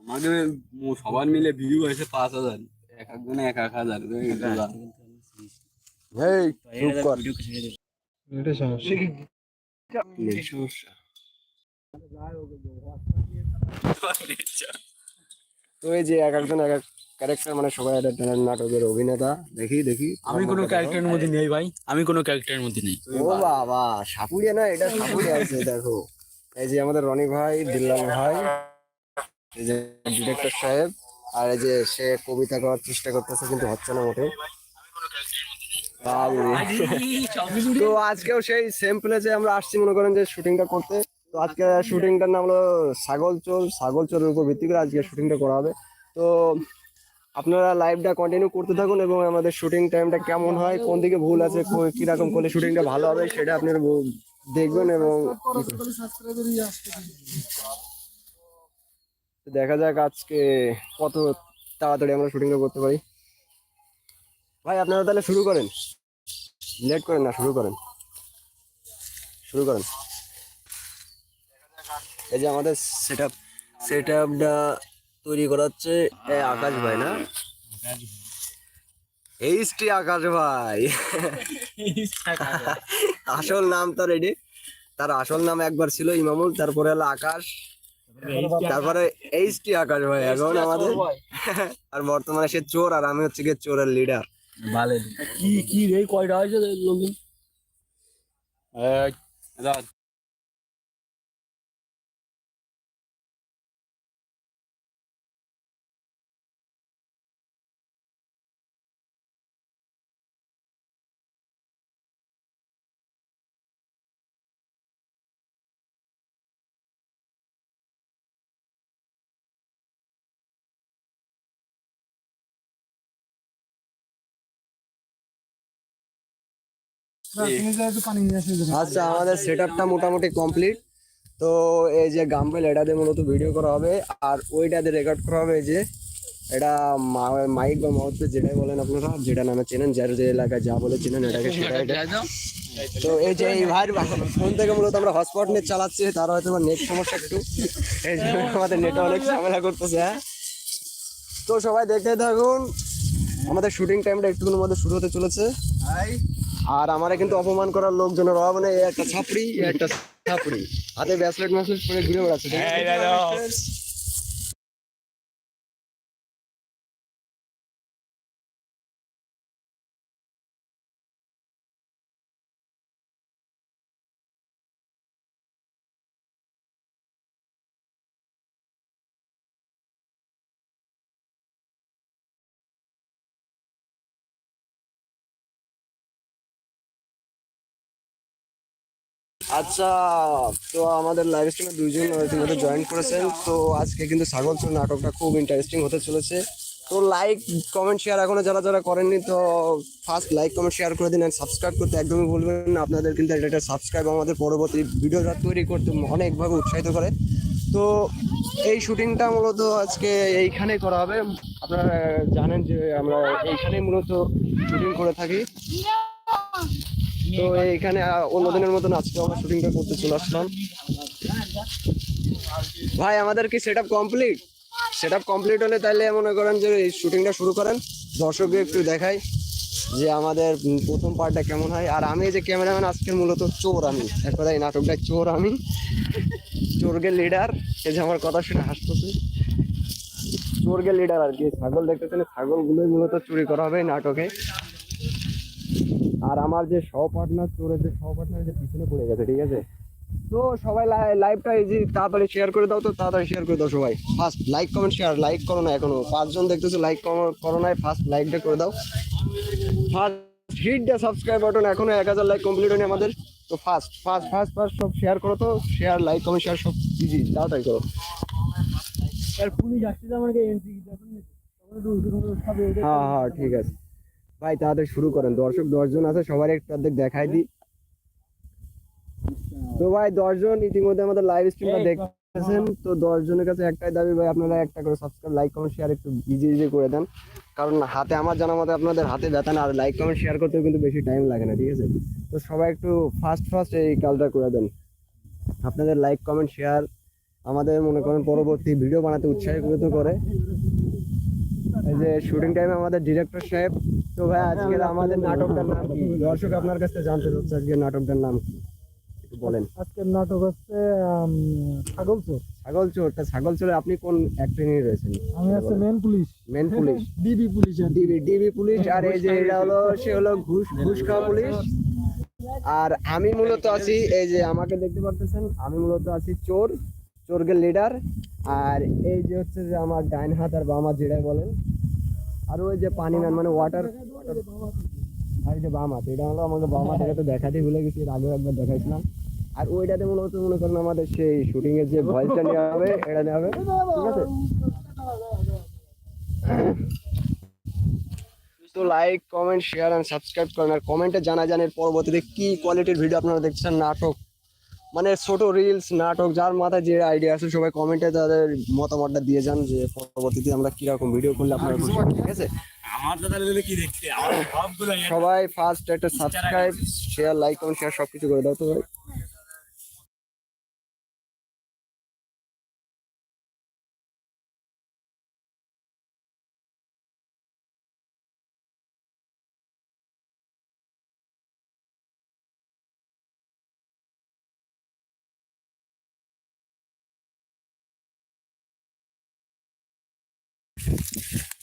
আমাদের সবার মিলে ভিউ হয়েছে পাঁচ হাজার। এক একজনে এক এক হাজার তো এই যে এক একজন এক এক ক্যারেক্টার মানে সবাই একটা নাটকের অভিনেতা দেখি দেখি। আমি কোনো ক্যারেক্টারের মধ্যে নেই ভাই। আমি কোনো ক্যারেক্টারের মধ্যে নেই। ও বাবা সাপুরিয়া না এটা সাপুরিয়া আছে দেখো। এই যে আমাদের রনি ভাই, দিল্লাম ভাই, এই যে ডিরেক্টর সাহেব, আর এই যে সে কবিতা করার চেষ্টা করতেছে, কিন্তু হচ্ছে না বাবরে। তো আজকেও সেই সেম প্লেসে আমরা আসছি, মনে করেন যে শুটিংটা করতে। তো আজকে শুটিংটার নাম হলো ছাগল চোর, ছাগল চোরের উপর ভিত্তি করে আজকে শুটিংটা করা হবে। তো আপনারা লাইভটা কন্টিনিউ করতে থাকুন এবং আমাদের শুটিং টাইমটা কেমন হয়, কোন দিকে ভুল আছে কীরকম করলে শুটিংটা ভালো হবে, সেটা আপনারা দেখবেন এবং দেখা যাক আজকে কত তাড়াতাড়ি আমরা শুটিংটা করতে পারি। ভাই আপনারা তাহলে শুরু করেন। লেট করেন না শুরু করেন। শুরু করেন। এই যে আমাদের সেট আপ সেট আপটা তৈরি করা হচ্ছে এ, আকাশ ভাই না? এইচটি আকাশ ভাই। আসল নাম তো রেডি তার আসল নাম একবার ছিল ইমামুল তারপরে হলো আকাশ। তারপরে এইচটি আকাশ ভাই এখন আমাদের আর বর্তমানে সে চোর আর আমি হচ্ছে গিয়ে চোরের লিডার ভালো। কি কি রে কয়টা হয়েছে লোকজন? আচ্ছা আমাদের সেট আপটা মোটামুটি কমপ্লিট তো এই যে গাম্বেল এটাতে মূলত ভিডিও করা হবে। আর ওইটাতে রেকর্ড করা হবে যে এটা মাইক বা মাউথ যেটাই বলেন আপনারা যেটা নামে চেনেন যার যে এলাকায় যা বলে চেনেন এটাকে সেটা তো এই যে এই ভাইয়ের ফোন থেকে মূলত আমরা হটস্পট নেট চালাচ্ছি তার হয়তো নেট সমস্যা একটু। এই জন্য আমাদের নেটে অনেক ঝামেলা করতেছে হ্যাঁ। তো সবাই দেখতে থাকুন আমাদের শুটিং টাইমটা একটুখানির মধ্যে শুরু হতে চলেছে। আর আমারে কিন্তু অপমান করার লোকজনের অভাব নেই একটা ছাপড়ি একটা ছাপড়ি। হাতে ব্যাসলেট ম্যাসলেট পরে ঘুরে বেড়াচ্ছে আচ্ছা তো আমাদের লাইভ স্ট্রিমে দুইজন ইতিমধ্যে জয়েন করেছেন। তো আজকে কিন্তু ছাগল চোর নাটকটা খুব ইন্টারেস্টিং হতে চলেছে। তো লাইক কমেন্ট শেয়ার এখনও যারা যারা করেননি, তো ফার্স্ট লাইক কমেন্ট শেয়ার করে দিন সাবস্ক্রাইব করতে একদমই ভুলবেন না। আপনাদের কিন্তু একটা সাবস্ক্রাইব আমাদের পরবর্তী ভিডিওটা তৈরি করতে অনেকভাবে উৎসাহিত করে। তো এই শুটিংটা মূলত আজকে এইখানে করা হবে। আপনারা জানেন যে আমরা এইখানেই মূলত শুটিং করে থাকি। তো এইখানে অন্যদিনের মতন আজকে আমরা শুটিংটা করতে চলে আসলাম। ভাই, আমাদের কি সেট কমপ্লিট সেট কমপ্লিট হলে তাহলে মনে করেন যে এই শুটিংটা শুরু করেন। দর্শককে একটু দেখাই যে আমাদের প্রথম পার্টটা কেমন হয়। আর আমি যে ক্যামেরাম্যান আজকের মূলত চোর আমি। এক কথায় এই নাটকটা চোর আমি। চোরগের লিডার এই যে আমার কথা শুনে হাসতেছে। চোরগের লিডার আর কি। ছাগল দেখতেছেন, ছাগলগুলোই মূলত চুরি করা হবে নাটকে। আর আমার যে সহ পার্টনার চোরের যে সহ পার্টনার যে পিছনে পড়ে গেছে ঠিক আছে? তো সবাই লাইভটা এই যে তাড়াতাড়ি শেয়ার করে দাও তো তাড়াতাড়ি শেয়ার করে দাও সবাই। First like comment share like করো না এখনও। পাঁচজন দেখতেছো লাইক করো না ফার্স্ট লাইকটা করে দাও। First hit the subscribe button এখনও এক হাজার লাইক কমপ্লিট হয়নি আমাদের। তো ফার্স্ট ফার্স্ট ফার্স্ট ফার্স্ট সব শেয়ার করো তো। শেয়ার লাইক কমেন্ট শেয়ার সব ইজি তাড়াতাড়ি করো। আর পুলিশ আসছে আমাকে এন্ট্রি হ্যাঁ হ্যাঁ ঠিক আছে। ভাই তাড়াতাড়ি শুরু করেন। দর্শক দশজন আছে সবার একটু অর্ধেক দেখাই দিই। তো ভাই দশজন ইতিমধ্যে আমাদের লাইভ স্ট্রিমটা দেখতেছেন। তো দশ জনের কাছে একটাই দাবি ভাই আপনারা একটা করে সাবস্ক্রাইব লাইক কমেন্ট শেয়ার একটু ইজি ইজি করে দেন। কারণ হাতে আমার জানা মতে আপনাদের হাতে ব্যথা না আর লাইক কমেন্ট শেয়ার করতেও কিন্তু বেশি টাইম লাগে না ঠিক আছে? তো সবাই একটু ফাস্ট ফাস্ট এই কাজটা করে দেন। আপনাদের লাইক কমেন্ট শেয়ার আমাদের মনে করেন পরবর্তী ভিডিও বানাতে উৎসাহিত করে। এই যে শুটিং টাইমে আমাদের ডিরেক্টর সাহেব তো ভাই আজকের আমাদের নাটকটার নাম কি? দর্শক আপনার কাছে জানতে চাচ্ছে আজকের নাটকটার নাম কি? একটু বলেন। আজকের নাটক হচ্ছে ছাগল চোর ছাগল চোর তা ছাগল চোরে আপনি কোন অ্যাক্টিং এ রয়েছেন? আমি হচ্ছে মেন police. Main police? DB police DB DB police আর এই যে এটা হলো সে হলো ঘুষ ঘুষ খাওয়া পুলিশ। আর আমি মূলত আছি এই যে আমাকে দেখতে পারতেছেন আমি মূলত আছি চোর চোরগের লিডার আর এই যে হচ্ছে যে আমার ডাইন হাত আর বাম হাত যেটা বলেন আর ওই যে পানি ম্যান মানে ওয়াটার আর এই বাম হাত এটা হলো আমাকে বাম হাত তো দেখাতে ভুলে গেছি এর আগেও একবার দেখাইছিলাম। আর ওইটাতে মূলত মনে করেন আমাদের সেই শুটিং এর যে ভয়েসটা নেওয়া হবে এটা নেওয়া হবে। ঠিক আছে? তো লাইক কমেন্ট শেয়ার সাবস্ক্রাইব করেন। আর কমেন্টে জানা এর পরবর্তীতে কি কোয়ালিটির ভিডিও আপনারা দেখছেন? নাটক। মানে ছোট রিলস নাটক যার মাথায় যে আইডিয়া আছে সবাই কমেন্টে তাদের মতামতটা দিয়ে যান যে পরবর্তীতে আমরা কীরকম ভিডিও করলে আপনারা ঠিক আছে? সবাই ফার্স্ট একটা subscribe share like comment share সবকিছু করে দাও তো ভাই।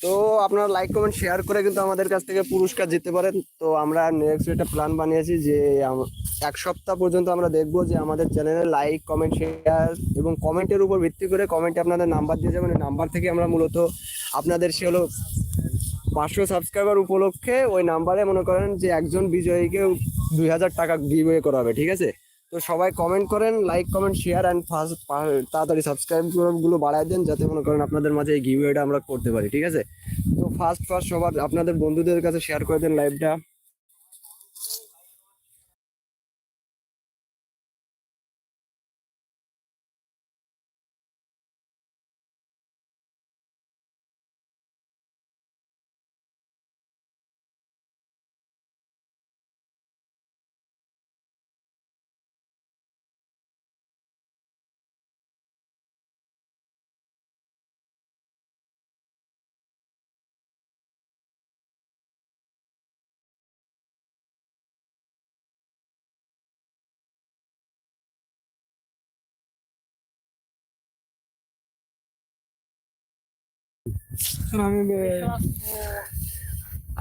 তো আপনারা লাইক কমেন্ট শেয়ার করে কিন্তু আমাদের কাছ থেকে পুরস্কার জিততে পারেন। তো আমরা নেক্সট একটা প্ল্যান বানিয়েছি যে এক সপ্তাহ পর্যন্ত আমরা দেখব যে আমাদের চ্যানেলে লাইক কমেন্ট শেয়ার এবং কমেন্টের উপর ভিত্তি করে কমেন্টে আপনাদের নাম্বার দিয়ে যাবেন। নাম্বার থেকে আমরা মূলত আপনাদের সে হলো পাঁচশো সাবস্ক্রাইবার উপলক্ষে ওই নাম্বারে মনে করেন যে একজন বিজয়ীকে দুই হাজার টাকা গিভওয়ে করা হবে, ঠিক আছে? তো সবাই কমেন্ট করেন like comment share and first তাড়াতাড়ি সাবস্ক্রাইবগুলো বাড়ায় দেন যাতে মনে করেন আপনাদের মাঝে এই গিভওয়েটা আমরা করতে পারি, ঠিক আছে? তো ফার্স্ট ফার্স্ট সবার, আপনাদের বন্ধুদের কাছে শেয়ার করে দেন লাইভটা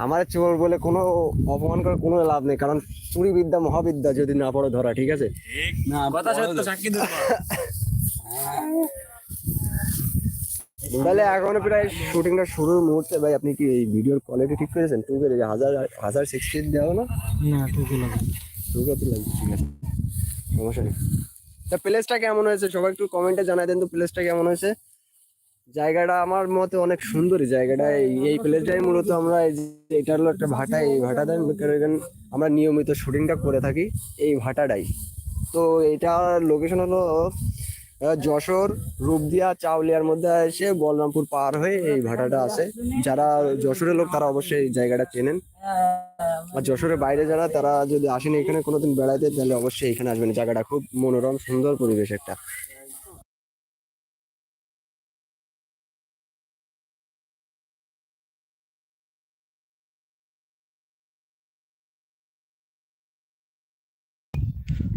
আমার চোর বলে কোনো অপমান করে কোনো লাভ নেই কারণ চুরি বিদ্যা মহাবিদ্যা যদি না পড়ো ধরা ঠিক আছে? না কথা সত্য সাক্ষী তাহলে এখন প্রায় শুটিংটা শুরুর মুহূর্তে ভাই আপনি কি এই ভিডিওর কোয়ালিটি ঠিক করেছেন? টু কে হাজার হাজার সিক্সটিন দেওয়া না? না ঠিকই লাগে টু কে তো লাগবে ঠিক আছে। সমস্যা নেই। তা প্লেসটা কেমন হয়েছে? সবাই একটু কমেন্টে জানাই দেন তো প্লেসটা কেমন হয়েছে? জায়গাটা আমার মতে অনেক সুন্দরই জায়গাটা। এই- প্লেসটাই মূলত আমরা এটা হলো একটা ভাটা, এই ভাটাটাই আমরা নিয়মিত শুটিংটা করে থাকি এই ভাটাটাই। তো এটা লোকেশন হলো যশোর, রূপদিয়া, চাউলিয়ার মধ্যে এসে বলরামপুর পার হয়ে এই ভাটাটা আছে যারা যশোরের লোক, তারা অবশ্যই এই জায়গাটা চেনেন। আর যশোরের বাইরে যারা, তারা যদি আসেন এখানে কোনোদিন বেড়াইতে, তাহলে অবশ্যই এখানে আসবেন। জায়গাটা খুব মনোরম, সুন্দর পরিবেশ একটা।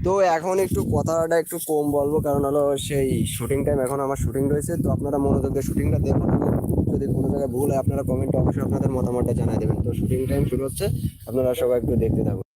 তো এখন একটু কথাটা একটু কম বলব, কারণ হলো সেই শুটিং টাইম এখন আমার শুটিং রয়েছে, তো আপনারা মনোযোগ দিয়ে শুটিংটা দেখুন যদি কোনো জায়গায় ভুল হয় আপনারা কমেন্টে অবশ্যই আপনাদের মতামতটা জানাই দেবেন। তো শুটিং টাইম শুরু হচ্ছে, আপনারা সবাই একটু দেখতে থাকুন।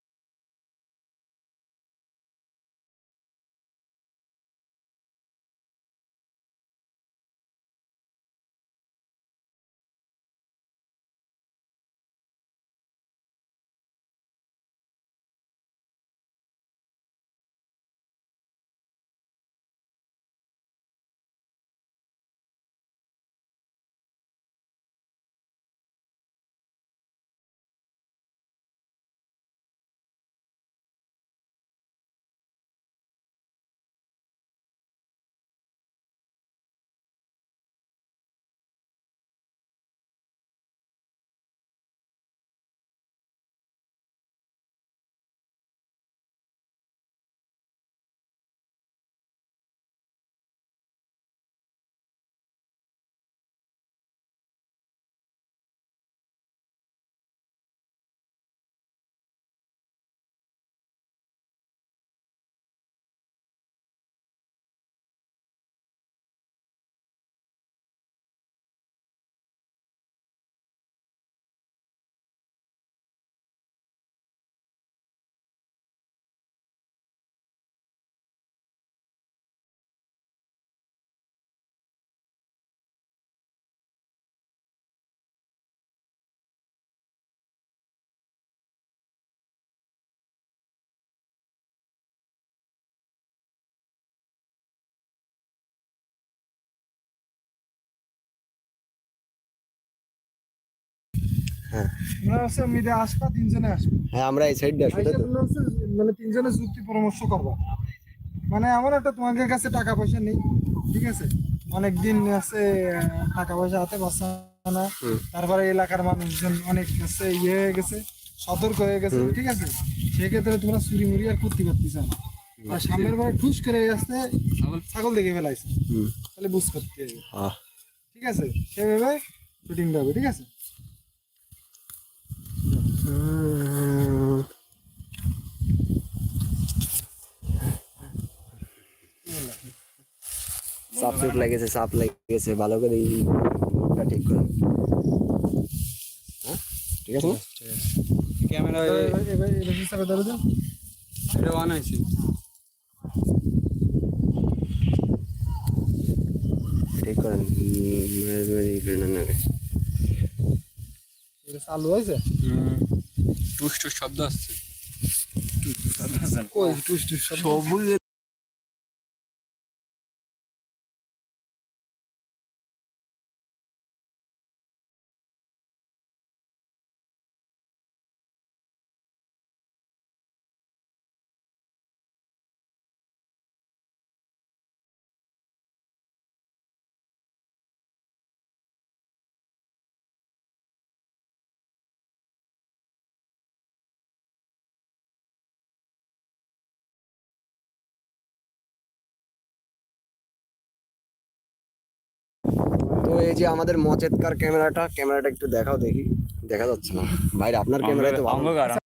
হ্যাঁ। তোমরা হচ্ছে মিলে আসবা তিনজনে আসবে। হ্যাঁ আমরা এই সাইড আসব মানে তিনজনে যুক্তি পরামর্শ করবা। মানে এমন একটা তোমাদের কাছে টাকা পয়সা নেই ঠিক আছে? অনেক দিন আছে টাকা পয়সা হাতে না। তারপরে এলাকার মানুষজন অনেক আছে ইয়ে হয়ে গেছে সতর্ক হয়ে গেছে ঠিক আছে? সেক্ষেত্রে তোমরা চুরি মুড়ি আর করতে পারতেছ না। আর সামনের বার ঠুস করে আসতে ছাগল। দেখে ফেলাইছে। তাহলে বুঝ করতে ঠিক আছে? সেভাবে শুটিং হবে ঠিক আছে? সাপ সুপ লেগেছে সাপ লেগেছে ভালো করে এই মুখটা ঠিক করে হ্যাঁ? ঠিক আছে না ক্যামেরা এবার এবার এবার হিসাবে ধরে দাও এটা বানাইছি ঠিক করেন উম, চালু হয়েছে? টুস টুস শব্দ আসছে। সবুজ এই যে আমাদের মচেতকার ক্যামেরাটা ক্যামেরাটা একটু দেখাও দেখি। দেখা যাচ্ছে না। ভাই আপনার ক্যামেরা তো ভালো।